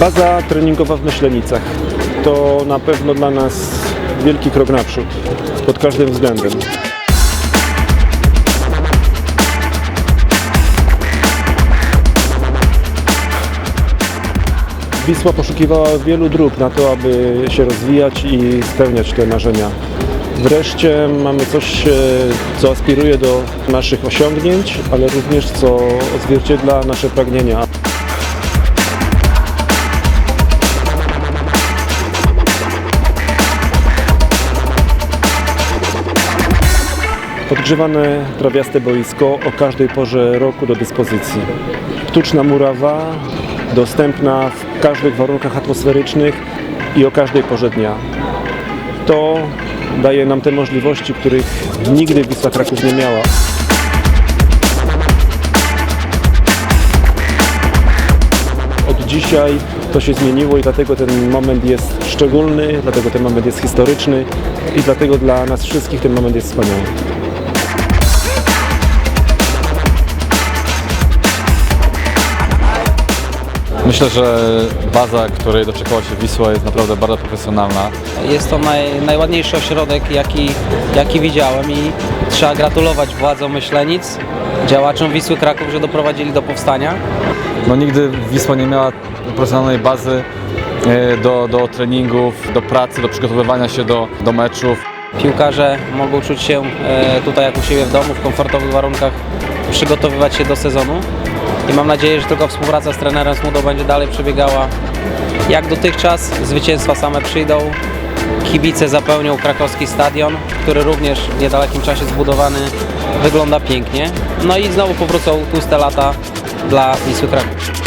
Baza treningowa w Myślenicach to na pewno dla nas wielki krok naprzód pod każdym względem. Wisła poszukiwała wielu dróg na to, aby się rozwijać i spełniać te marzenia. Wreszcie mamy coś, e, co aspiruje do naszych osiągnięć, ale również co odzwierciedla nasze pragnienia. Podgrzewane trawiaste boisko o każdej porze roku do dyspozycji. Sztuczna murawa dostępna w każdych warunkach atmosferycznych i o każdej porze dnia. To daje nam te możliwości, których nigdy Wisła Kraków nie miała. Od dzisiaj to się zmieniło i dlatego ten moment jest szczególny, dlatego ten moment jest historyczny i dlatego dla nas wszystkich ten moment jest wspaniały. Myślę, że baza, której doczekała się Wisła jest naprawdę bardzo profesjonalna. Jest to naj, najładniejszy ośrodek, jaki, jaki widziałem i trzeba gratulować władzom Myślenic, działaczom Wisły Kraków, że doprowadzili do powstania. No nigdy Wisła nie miała profesjonalnej bazy e, do, do treningów, do pracy, do przygotowywania się do, do meczów. Piłkarze mogą czuć się e, tutaj jak u siebie w domu, w komfortowych warunkach, przygotowywać się do sezonu. I mam nadzieję, że tylko współpraca z trenerem Smudą będzie dalej przebiegała jak dotychczas. Zwycięstwa same przyjdą. Kibice zapełnią krakowski stadion, który również w niedalekim czasie zbudowany wygląda pięknie. No i znowu powrócą tłuste lata dla Wisły Kraków.